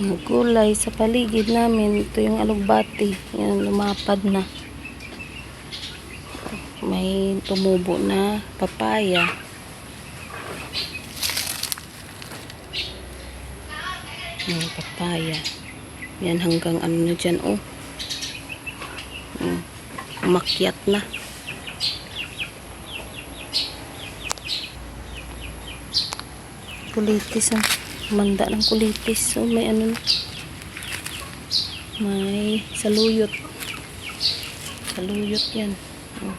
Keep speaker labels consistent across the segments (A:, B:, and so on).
A: Mga gulay sa paligid namin. Ito yung alugbati. Yan, lumapad na. May tumubo na papaya. Yung papaya. Yan hanggang ano na dyan, oh. Mm. Umakyat na. Kulitis, ah. Manda ng kulitis. So, may ano. May saluyot. Saluyot yan. Oh.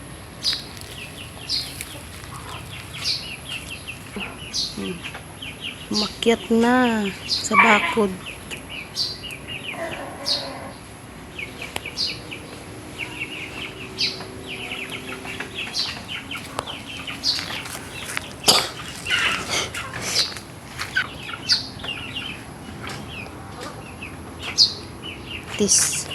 A: Hmm. Umakyat na sa bakod. Tis.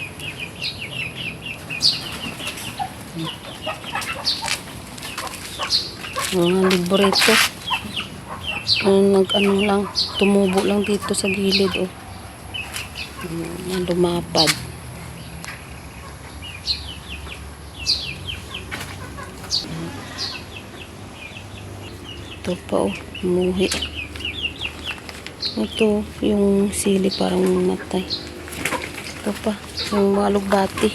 A: Mga liborito. Ano, nag ano lang, tumubo lang dito sa gilid oh. Yan, lumapad. Ito pa oh, umuhi. Ito, yung sili parang matay. Ito pa, yung mga lugbati.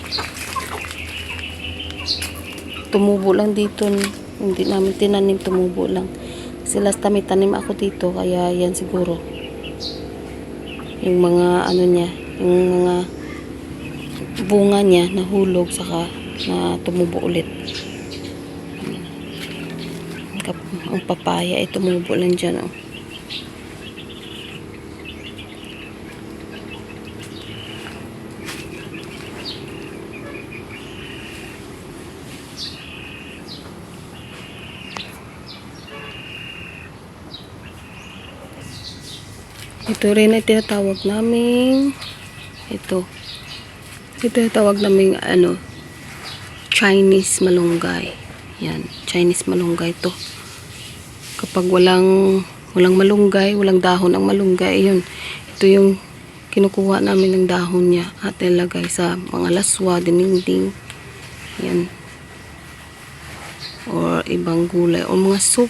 A: Tumubo lang dito. Hindi namin tinanim, tumubo lang. Kasi last time tanim ako dito, kaya yan siguro. Yung mga ano niya, yung mga bunga niya nahulog saka na tumubo ulit. Ang papaya ay tumubo lang dyan. Oh. Ito rin ay tinatawag naming ito. Ito ay tawag naming ano Chinese malunggay. Yan, Chinese malunggay to. Kapag walang walang malunggay, walang dahon ang malunggay, yun. Ito yung kinukuha namin ng dahon niya at nilagay sa mga laswa, dininding. Yan. Or ibang gulay o mga soup.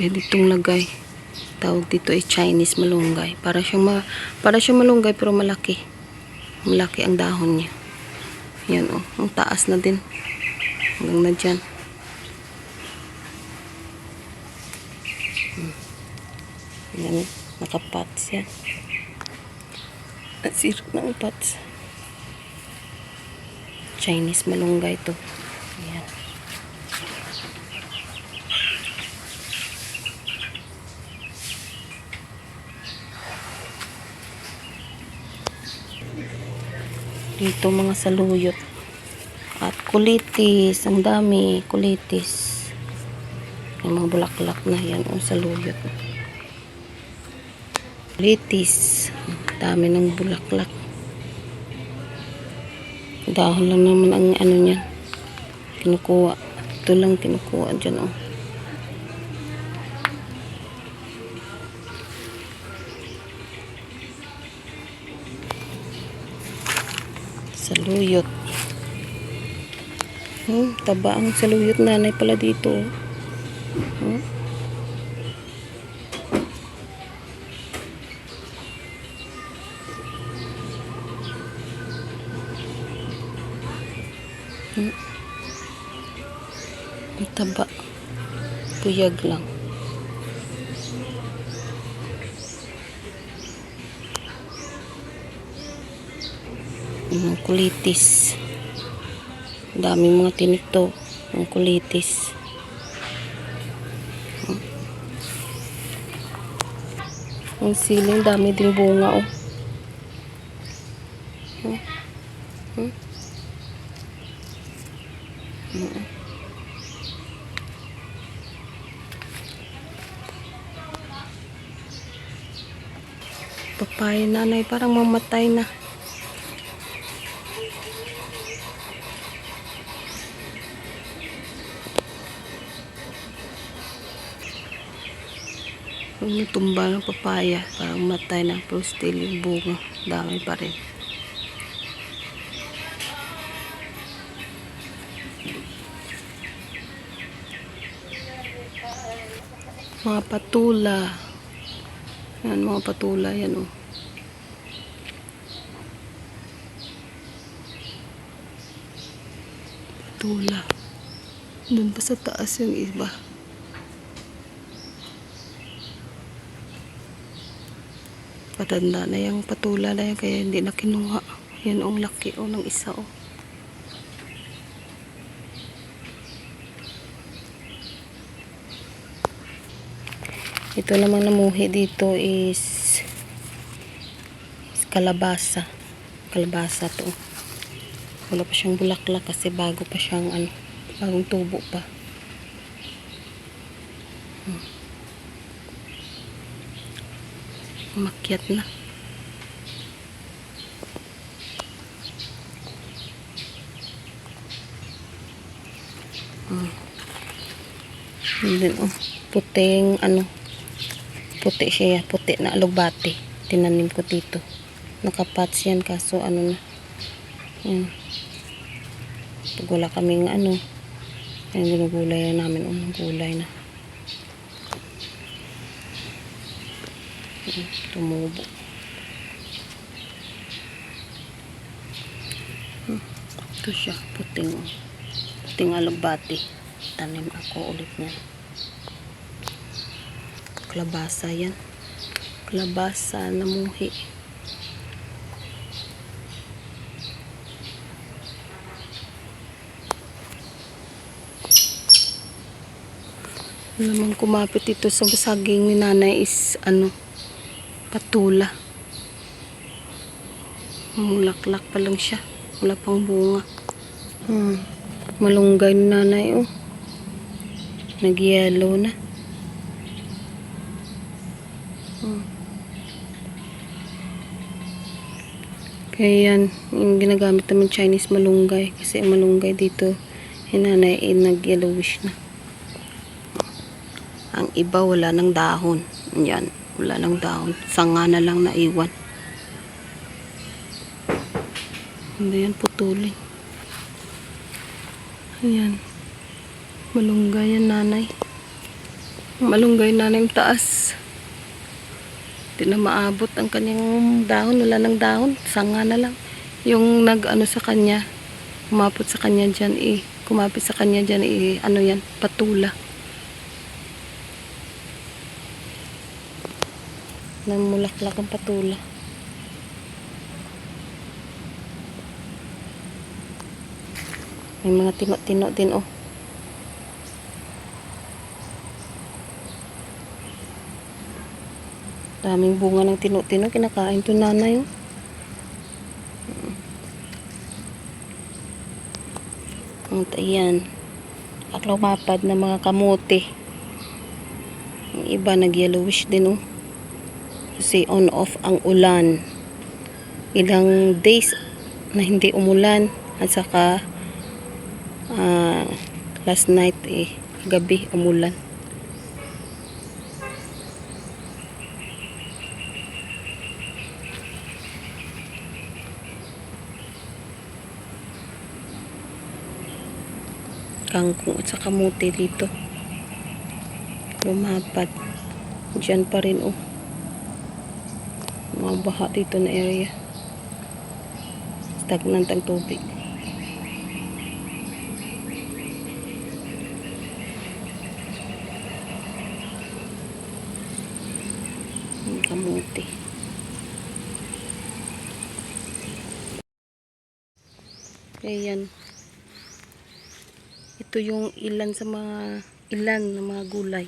A: Pwede itong lagay tawag dito ay Chinese malunggay. Para siyang ma, para siyang malunggay pero malaki. Malaki ang dahon niya. Yan oh, ang taas na din. Hanggang na dyan. Hmm. Yan, nakapats yan. Ang sirap ng pats. Chinese malunggay to. Yan. Dito mga saluyot. At kulitis. Ang dami. Kulitis. Yung mga bulaklak na yan. Ang saluyot. Kulitis. Dami ng bulaklak. Dahon lang naman ang ano niyan. Kinukuha. Ito lang kinukuha dyan. Oh. Saluyot. Hmm, taba ang saluyot nanay pala dito. Hmm? Hmm. Taba. Puyag lang. Ang kulitis. Daming mga tinito. Ang kulitis. Ang siling dami ding bunga oh. Hmm. Hmm. Hmm. Papaya nanay parang mamatay na. Yung tumba ng papaya, parang matay na, pero still yung bunga, dami pa rin. Mga patula. Yan, mga patula, yan oh. Patula. Doon pa sa taas yung iba. Patanda na yung patula na yan, kaya hindi na kinuha. Yan ang laki o ng isa o. Ito namang namuhi dito is, is kalabasa. Kalabasa to. Wala pa siyang bulaklak kasi bago pa siyang ano, bagong tubo pa. Umakyat na. Hmm. Din, oh. Puting, ano, puti siya, puti na alugbati. Tinanim ko dito. Nakapats yan, kaso ano na. Yan. Pag wala kaming ano, yan ginugulay na namin, unang gulay na. Tumubo. Hmm, Ito siya, puting, puting alugbati. Tanim ako ulit niya. Kalabasa yan. Kalabasa na muhi. Naman kumapit ito sa saging ni nanay is ano, patula. Mulaklak pa lang siya. Wala pang bunga. Hmm. Malunggay ni nanay oh. Nag-yellow na. Hmm. Kaya yan, yung ginagamit namin Chinese malunggay. Kasi ang malunggay dito, yung nanay ay nag-yellowish na. Ang iba wala ng dahon. Yan, wala ng dahon. Sanga na lang naiwan. Hindi yan putulin. Ayan. Malunggay yan nanay. Malunggay nanay yung taas. Hindi na maabot ang kanyang dahon. Wala ng dahon. Sanga na lang. Yung nag-ano sa kanya, kumapit sa kanya dyan eh. Kumapit sa kanya dyan eh. Ano yan? Patula. Namulaklak ang patula. May mga tino-tino din oh. Daming bunga ng tino-tino. Kinakain to nanay oh. At ayan. At lumapad na mga kamote. Yung iba nag-yellowish din oh. Kasi on off ang ulan. Ilang days na hindi umulan. At saka ah, last night eh, gabi umulan. kangkong at saka kamote dito. Lumapad. Diyan pa rin oh. Mga baha dito na area. Stagnant ang tubig. Ang kamote. Ayan. Ito yung ilan sa mga ilan na mga gulay.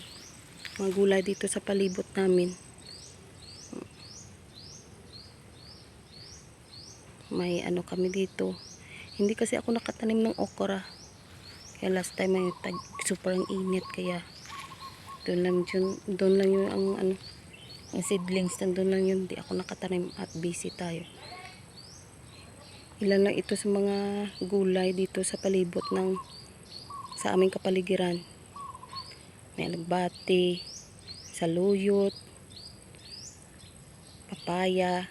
A: Mga gulay dito sa palibot namin. May ano kami dito. Hindi kasi ako nakatanim ng okra. Kaya last time ay tag sobrang init kaya doon lang yun, doon lang yun ang ano ang seedlings doon lang yun, di ako nakatanim at busy tayo. Ilan lang ito sa mga gulay dito sa palibot ng sa aming kapaligiran. May alagbati, saluyot, papaya,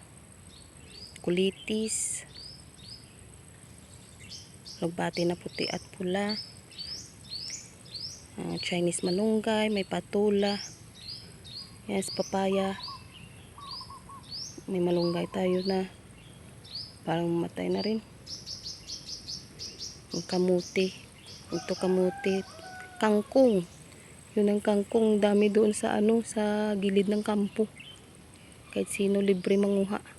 A: kulitis, lugbati na puti at pula, ah, Chinese malunggay, may patula, yes, papaya, may malunggay tayo na parang mamatay na rin. Yung kamuti, ito kamuti, kangkong. Yun ang kangkong, dami doon sa ano, sa gilid ng kampo. Kahit sino libre manguha.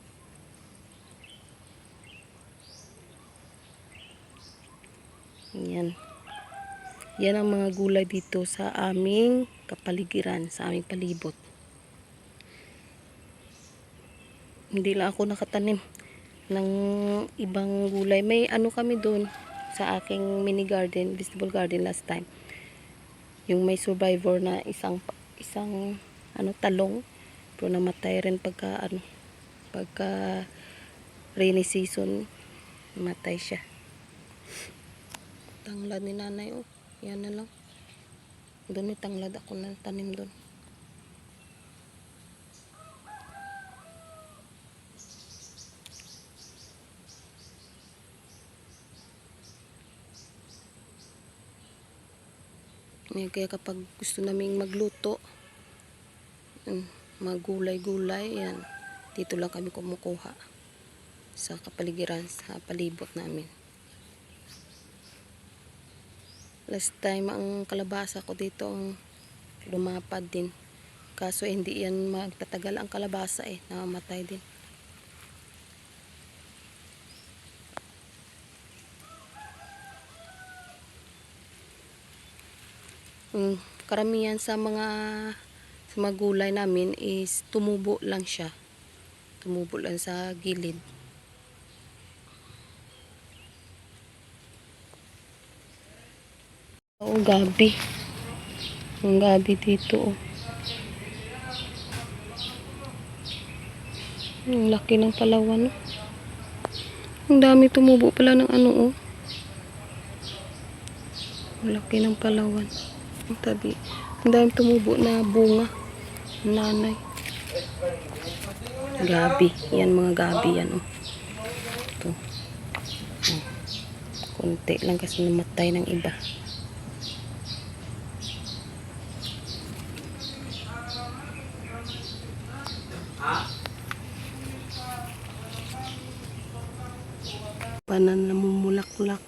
A: Yan. Yan ang mga gulay dito sa aming kapaligiran, sa aming palibot. Hindi lang ako nakatanim ng ibang gulay. May ano kami doon sa aking mini garden, vegetable garden last time. Yung may survivor na isang isang ano talong pero namatay rin pagka ano pagka rainy season namatay siya. Tanglad ni nanay oh. Yan na lang. Doon may tanglad ako na tanim doon. Ngayon, kaya kapag gusto naming magluto, magulay-gulay, yan. Dito lang kami kumukuha sa kapaligiran, sa palibot namin. Last time, ang kalabasa ko dito ang lumapad din. Kaso hindi yan magtatagal ang kalabasa eh, namamatay din. Mm, karamihan sa mga sa mga gulay namin is tumubo lang siya. Tumubo lang sa gilid. Oo, gabi. Ang gabi dito, oh. Ang laki ng palawan, oh. Ang dami tumubo pala ng ano, oh. Ang laki ng palawan. Ang tabi. Ang dami tumubo na bunga. Nanay. Gabi. Yan mga gabi yan, oh. Ito. Oh. Kunti lang kasi namatay ng iba. Panan namumulak-lak.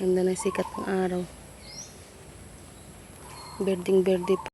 A: Ganda ng sikat ng araw. Berding-berde pa.